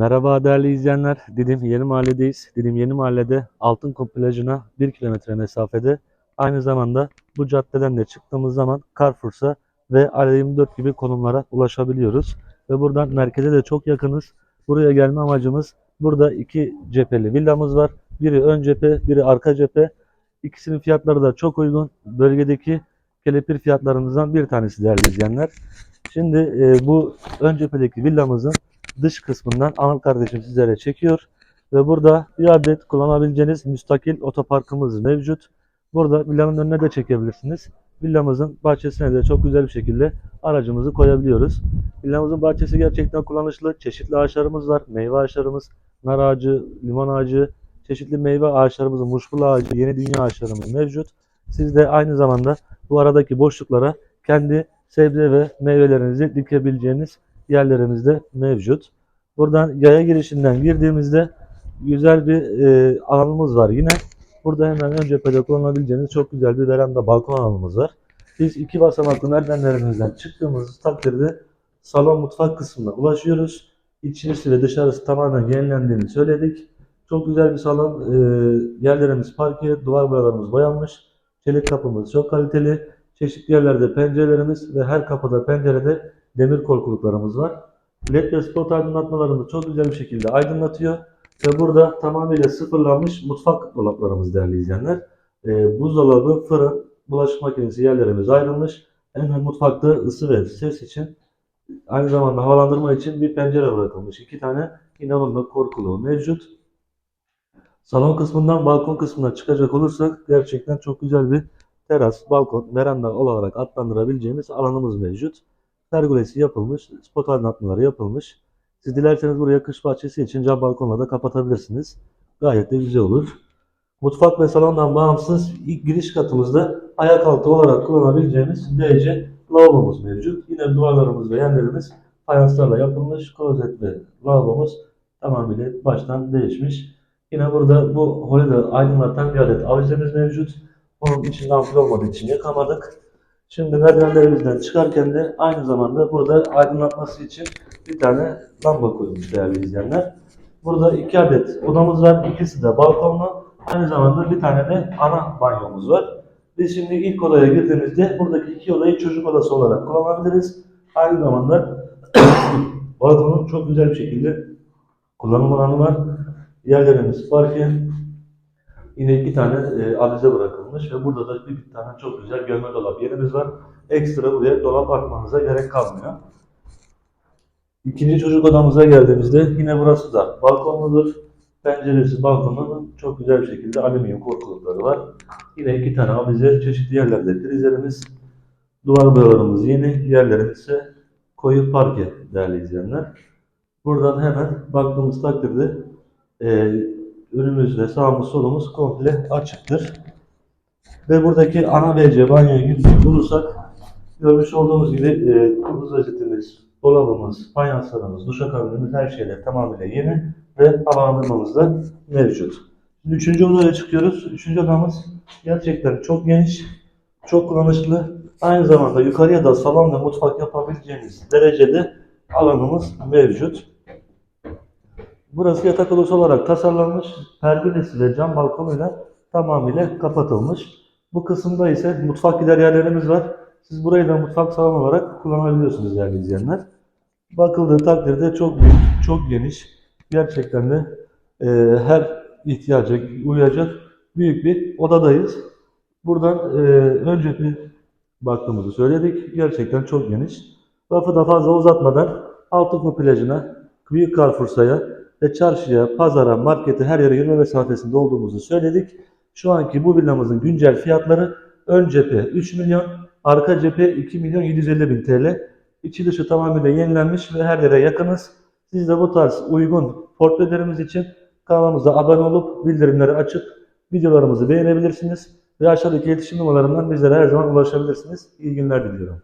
Merhaba değerli izleyenler. Didim Yeni Mahalledeyiz. Didim Yeni Mahalle'de Altınkum plajına 1 kilometre mesafede. Aynı zamanda bu caddeden de çıktığımız zaman Carrefour'sa ve Ale24 gibi konumlara ulaşabiliyoruz. Ve buradan merkeze de çok yakınız. Buraya gelme amacımız burada iki cepheli villamız var. Biri ön cephe, biri arka cephe. İkisinin fiyatları da çok uygun. Bölgedeki kelepir fiyatlarımızdan bir tanesi değerli izleyenler. Şimdi e, bu ön cephedeki villamızın dış kısmından Anıl kardeşim sizlere çekiyor. Ve burada bir adet kullanabileceğiniz müstakil otoparkımız mevcut. Burada villanın önüne de çekebilirsiniz. Villamızın bahçesine de çok güzel bir şekilde aracımızı koyabiliyoruz. Villamızın bahçesi gerçekten kullanışlı. Çeşitli ağaçlarımız var. Meyve ağaçlarımız, nar ağacı, limon ağacı, çeşitli meyve ağaçlarımız, muşmula ağacı, yeni dünya ağaçlarımız mevcut. Siz de aynı zamanda bu aradaki boşluklara kendi sebze ve meyvelerinizi dikebileceğiniz yerlerimizde mevcut. Buradan yaya girişinden girdiğimizde güzel bir e, alanımız var yine. Burada hemen ön cephede kullanabileceğiniz çok güzel bir veranda balkon alanımız var. Biz iki basamaklı merdivenlerimizden çıktığımız takdirde salon mutfak kısmına ulaşıyoruz. İçerisi ve dışarısı tamamen yenilendiğini söyledik. Çok güzel bir salon. E, yerlerimiz parke, duvar boyalarımız boyanmış. Çelik kapımız çok kaliteli. Çeşitli yerlerde pencerelerimiz ve her kapıda pencerede demir korkuluklarımız var. LED ve spot aydınlatmalarımız çok güzel bir şekilde aydınlatıyor. Ve burada tamamıyla sıfırlanmış mutfak dolaplarımız değerli izleyenler. Ee, buzdolabı, fırın, bulaşık makinesi yerlerimiz ayrılmış. Hemen mutfakta ısı ve ses için aynı zamanda havalandırma için bir pencere bırakılmış. İki tane inanılmaz korkuluğu mevcut. Salon kısmından balkon kısmına çıkacak olursak gerçekten çok güzel bir teras, balkon, veranda olarak adlandırabileceğimiz alanımız mevcut. Pergolesi yapılmış, spot aydınlatmaları yapılmış. Siz dilerseniz buraya kış bahçesi için cam balkonla da kapatabilirsiniz. Gayet de güzel olur. Mutfak ve salondan bağımsız ilk giriş katımızda ayak altı olarak kullanabileceğimiz derece lavabomuz mevcut. Yine duvarlarımız ve yerlerimiz fayanslarla yapılmış. Klozet ve lavabomuz tamamıyla baştan değişmiş. Yine burada bu holü de aydınlatan bir adet avizemiz mevcut. Onun içinde ampul olmadığı için yakamadık. Şimdi merdivenlerimizden çıkarken de aynı zamanda burada aydınlatması için bir tane lamba koymuş değerli izleyenler. Burada iki adet odamız var. İkisi de balkonlu. Aynı zamanda bir tane de ana banyomuz var. Biz şimdi ilk odaya girdiğimizde buradaki iki odayı çocuk odası olarak kullanabiliriz. Aynı zamanda balkonun çok güzel bir şekilde kullanım alanı var. Yerlerimiz parke. Yine iki tane e, avize bırakılmış ve burada da bir, tane çok güzel gömme dolap yerimiz var. Ekstra buraya dolap atmanıza gerek kalmıyor. İkinci çocuk odamıza geldiğimizde yine burası da balkonludur. Penceresi balkonunun çok güzel bir şekilde alüminyum korkulukları var. Yine iki tane avize, çeşitli yerlerde prizlerimiz, duvar boyalarımız yeni, yerlerimiz ise koyu parke değerli izleyenler. Buradan hemen baktığımız takdirde e, önümüzde sağımız solumuz komple açıktır. Ve buradaki ana WC banyoya girecek olursak görmüş olduğumuz gibi e, kuru rozetimiz, dolabımız, fayanslarımız, duşakabinimiz her şeyler tamamıyla yeni ve havalandırmamız da mevcut. Şimdi üçüncü odaya çıkıyoruz. Üçüncü odamız gerçekten çok geniş, çok kullanışlı. Aynı zamanda yukarıya da salon ve mutfak yapabileceğimiz derecede alanımız mevcut. Burası yatak odası olarak tasarlanmış, pergolesi ve cam balkonuyla tamamıyla kapatılmış. Bu kısımda ise mutfak gider yerlerimiz var. Siz burayı da mutfak salonu olarak kullanabiliyorsunuz değerli izleyenler. Bakıldığı takdirde çok büyük, çok geniş, gerçekten de e, her ihtiyaca uyacak büyük bir odadayız. Buradan e, önce bir baktığımızı söyledik. Gerçekten çok geniş. Lafı da fazla uzatmadan Altınkum plajına, Büyük Carrefour'sa'ya ve çarşıya, pazara, markete her yere yürüme mesafesinde olduğumuzu söyledik. Şu anki bu villamızın güncel fiyatları ön cephe 3 milyon, arka cephe 2 milyon 750 bin TL. İçi dışı tamamıyla yenilenmiş ve her yere yakınız. Siz de bu tarz uygun portrelerimiz için kanalımıza abone olup bildirimleri açıp videolarımızı beğenebilirsiniz. Ve aşağıdaki iletişim numaralarından bizlere her zaman ulaşabilirsiniz. İyi günler diliyorum.